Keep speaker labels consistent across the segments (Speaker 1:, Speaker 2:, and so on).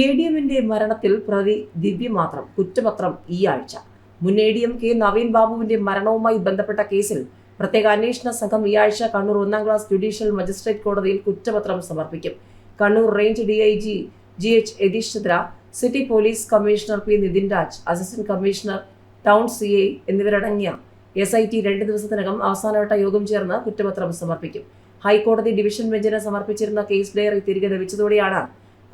Speaker 1: A D എമ്മിന്റെ മരണത്തിൽ പ്രതി ദിവ്യ മാത്രം കുറ്റപത്രം ഈ ആഴ്ച. മുൻ A D M K Naveen ബാബുവിന്റെ മരണവുമായി ബന്ധപ്പെട്ട കേസിൽ പ്രത്യേക അന്വേഷണ സംഘം ഈ ആഴ്ച കണ്ണൂർ ഒന്നാം ക്ലാസ് ജുഡീഷ്യൽ മജിസ്ട്രേറ്റ് കോടതിയിൽ കുറ്റപത്രം സമർപ്പിക്കും. Kannur range D I G G H Yathish Chandra city police commissioner P Nithin Raj assistant commissioner town C I എന്നിവരടങ്ങിയ എസ് ഐ ടി രണ്ട് ദിവസത്തിനകം അവസാനവട്ട യോഗം ചേർന്ന് കുറ്റപത്രം സമർപ്പിക്കും. ഹൈക്കോടതി ഡിവിഷൻ ബെഞ്ചിന് സമർപ്പിച്ചിരുന്ന കേസ് ഡയറി തിരികെ ലഭിച്ചതോടെയാണ്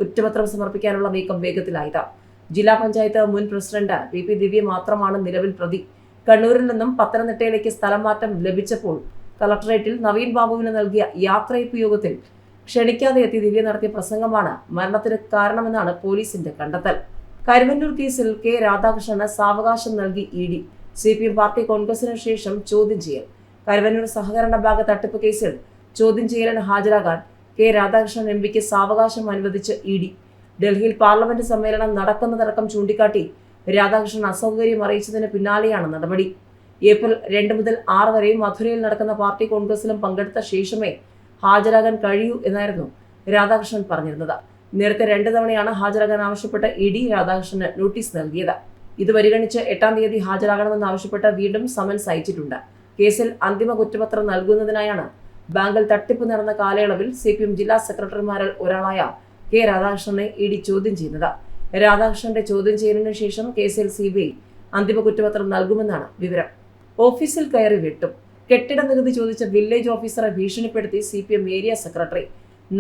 Speaker 1: കുറ്റപത്രം സമർപ്പിക്കാനുള്ള നീക്കം വേഗത്തിലായത്. ജില്ലാ പഞ്ചായത്ത് മുൻ പ്രസിഡന്റ് വി പി ദിവ്യ മാത്രമാണ് നിലവിൽ പ്രതി. കണ്ണൂരിൽ നിന്നും പത്തനംതിട്ടയിലേക്ക് സ്ഥലം മാറ്റം ലഭിച്ചപ്പോൾ കളക്ടറേറ്റിൽ നവീൻ ബാബുവിന് നൽകിയ യാത്രയപ്പ് യോഗത്തിൽ ക്ഷണിക്കാതെ എത്തി ദിവ്യ നടത്തിയ പ്രസംഗമാണ് മരണത്തിന് കാരണമെന്നാണ് പോലീസിന്റെ കണ്ടെത്തൽ. കരുവന്നൂർ കേസിൽ കെ രാധാകൃഷ്ണന് സാവകാശം നൽകി E D. C P M party കോൺഗ്രസിന് ശേഷം ചോദ്യം ചെയ്യൽ. കരുവന്നൂർ സഹകരണ ബാങ്ക് തട്ടിപ്പ് കേസിൽ ചോദ്യം ചെയ്യലിന് ഹാജരാകാൻ കെ രാധാകൃഷ്ണൻ എം പിക്ക് സാവകാശം അനുവദിച്ച് ഇ ഡി. ഡൽഹിയിൽ പാർലമെന്റ് സമ്മേളനം നടക്കുന്നതടക്കം ചൂണ്ടിക്കാട്ടി രാധാകൃഷ്ണൻ അസൗകര്യം അറിയിച്ചതിന് പിന്നാലെയാണ് നടപടി. ഏപ്രിൽ രണ്ട് മുതൽ ആറ് വരെയും മധുരയിൽ നടക്കുന്ന പാർട്ടി കോൺഗ്രസിലും പങ്കെടുത്ത ശേഷമേ ഹാജരാകാൻ കഴിയൂ എന്നായിരുന്നു രാധാകൃഷ്ണൻ പറഞ്ഞിരുന്നത്. നേരത്തെ രണ്ട് തവണയാണ് ഹാജരാകാൻ ആവശ്യപ്പെട്ട ഇ ഡി രാധാകൃഷ്ണന് നോട്ടീസ് നൽകിയത്. ഇത് പരിഗണിച്ച് എട്ടാം തീയതി ഹാജരാകണമെന്ന് ആവശ്യപ്പെട്ട് വീണ്ടും സമൻസ് അയച്ചിട്ടുണ്ട്. കേസിൽ അന്തിമ കുറ്റപത്രം നൽകുന്നതിനായാണ് ബാങ്കിൽ തട്ടിപ്പ് നടന്ന കാലയളവിൽ സി പി എം ജില്ലാ സെക്രട്ടറിമാരിൽ ഒരാളായ കെ രാധാകൃഷ്ണനെ ഇ ഡി ചോദ്യം ചെയ്യുന്നത്. രാധാകൃഷ്ണന്റെ ചോദ്യം ചെയ്യലിന് ശേഷം കേസിൽ സി ബി ഐ അന്തിമ കുറ്റപത്രം നൽകുമെന്നാണ് വിവരം. ഓഫീസിൽ കയറി വെട്ടും. കെട്ടിട നികുതി ചോദിച്ച വില്ലേജ് ഓഫീസറെ ഭീഷണിപ്പെടുത്തി C P M area secretary.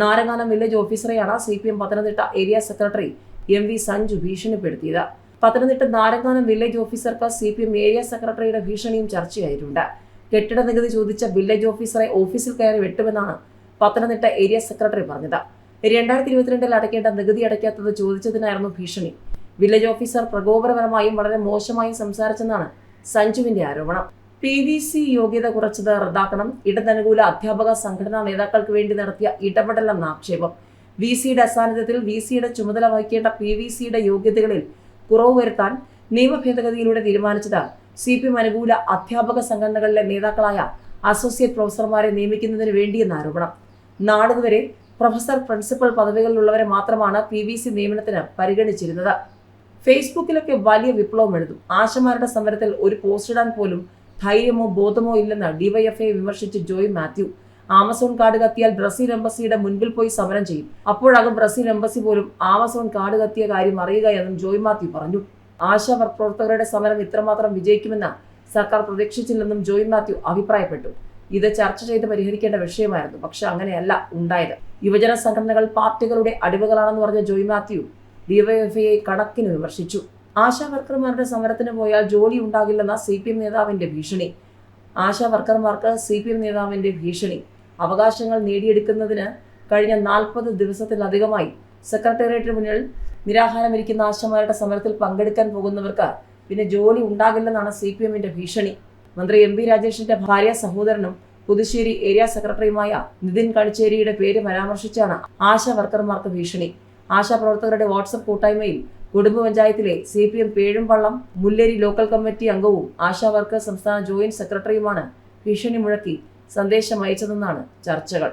Speaker 1: Naranganam village ഓഫീസറെയാണ് C P M Pathanamthitta area secretary M V Sanju ഭീഷണിപ്പെടുത്തിയത്. Pathanamthitta Naranganam village ഓഫീസർക്ക് സി പി എം ഏരിയ സെക്രട്ടറിയുടെ ഭീഷണിയും ചർച്ചയായിട്ടുണ്ട്. കെട്ടിട നികുതി ചോദിച്ച വില്ലേജ് ഓഫീസറെ ഓഫീസിൽ കയറി വെട്ടുമെന്നാണ് പത്തനംതിട്ട ഏരിയ സെക്രട്ടറി പറഞ്ഞത്. രണ്ടായിരത്തി ഇരുപത്തിരണ്ടിൽ അടയ്ക്കേണ്ട നികുതി അടയ്ക്കാത്തത് ചോദിച്ചതിനായിരുന്നു ഭീഷണി. വില്ലേജ് ഓഫീസർ പ്രകോപനപരമായും വളരെ മോശമായും സംസാരിച്ചെന്നാണ് സഞ്ജുവിന്റെ ആരോപണം. പി വി സി യോഗ്യത കുറച്ചത് റദ്ദാക്കണം. ഇടതനുകൂല അധ്യാപക സംഘടനാ നേതാക്കൾക്ക് വേണ്ടി നടത്തിയ ഇടപെടലെന്ന ആക്ഷേപം. വി സിയുടെ അസാന്നിധ്യത്തിൽ വി സിയുടെ ചുമതല വഹിക്കേണ്ട പി വി സിയുടെ യോഗ്യതകളിൽ കുറവ് വരുത്താൻ നിയമ ഭേദഗതിയിലൂടെ തീരുമാനിച്ചത് സി പി എം അനുകൂല അധ്യാപക സംഘടനകളിലെ നേതാക്കളായ അസോസിയേറ്റ് പ്രൊഫസർമാരെ നിയമിക്കുന്നതിന് വേണ്ടിയെന്ന് ആരോപണം. നാളിതുവരെ പ്രൊഫസർ പ്രിൻസിപ്പൽ പദവികളിലുള്ളവരെ മാത്രമാണ് പി വി സി നിയമനത്തിന് പരിഗണിച്ചിരുന്നത്. ഫേസ്ബുക്കിലൊക്കെ വലിയ വിപ്ലവം എഴുതും. ആശമാരുടെ സമരത്തിൽ ഒരു പോസ്റ്റ് ഇടാൻ പോലും ധൈര്യമോ ബോധമോ ഇല്ലെന്ന് ഡിവൈഎഫ്ഐ വിമർശിച്ച് ജോയ് മാത്യു. ആമസോൺ കാർഡ് കത്തിയാൽ ബ്രസീൽ എംബസിയുടെ മുൻപിൽ പോയി സമരം ചെയ്യും. അപ്പോഴാകും ബ്രസീൽ എംബസി പോലും ആമസോൺ കാർഡ് കത്തിയ കാര്യം അറിയുക എന്നും ജോയ് മാത്യു പറഞ്ഞു. ആശാ പ്രവർത്തകരുടെ സമരം ഇത്രമാത്രം വിജയിക്കുമെന്ന് സർക്കാർ പ്രതീക്ഷിച്ചില്ലെന്നും ജോയിൻ മാത്യു അഭിപ്രായപ്പെട്ടു. ഇത് ചർച്ച ചെയ്ത് പരിഹരിക്കേണ്ട വിഷയമായിരുന്നു. പക്ഷെ അങ്ങനെയല്ല ഉണ്ടായത്. യുവജന സംഘടനകൾ പാർട്ടികളുടെ അടിവുകളാണെന്ന് പറഞ്ഞ ജോയി മാത്യു ഡിവൈഎഫ്ഐ കണക്കിന് വിമർശിച്ചു. ആശാ വർക്കർമാരുടെ സമരത്തിന് പോയാൽ ജോലി ഉണ്ടാകില്ലെന്ന സി പി എം നേതാവിന്റെ ഭീഷണി. ആശാ വർക്കർമാർക്ക് സി പി എം നേതാവിന്റെ ഭീഷണി. അവകാശങ്ങൾ നേടിയെടുക്കുന്നതിന് കഴിഞ്ഞ നാൽപ്പത് ദിവസത്തിലധികമായി സെക്രട്ടേറിയറ്റിന് മുന്നിൽ നിരാഹാരമിരിക്കുന്ന ആശമാരുടെ സമരത്തിൽ പങ്കെടുക്കാൻ പോകുന്നവർക്ക് പിന്നെ ജോലി ഉണ്ടാകില്ലെന്നാണ് സി പി എമ്മിന്റെ ഭീഷണി. മന്ത്രി എം പി രാജേഷിന്റെ ഭാര്യ സഹോദരനും പുതുശ്ശേരി ഏരിയ സെക്രട്ടറിയുമായ നിതിൻ കളിച്ചേരിയുടെ പേര് പരാമർശിച്ചാണ് ആശാ വർക്കർമാർക്ക് ഭീഷണി. ആശാ പ്രവർത്തകരുടെ വാട്സപ്പ് കൂട്ടായ്മയിൽ കുടുംബ പഞ്ചായത്തിലെ C P M Pezhumpallam Mulleri local committee അംഗവും ആശാ വർക്കർ സംസ്ഥാന ജോയിന്റ് സെക്രട്ടറിയുമാണ് ഭീഷണി മുഴക്കി സന്ദേശം അയച്ചതെന്നാണ് ചർച്ചകൾ.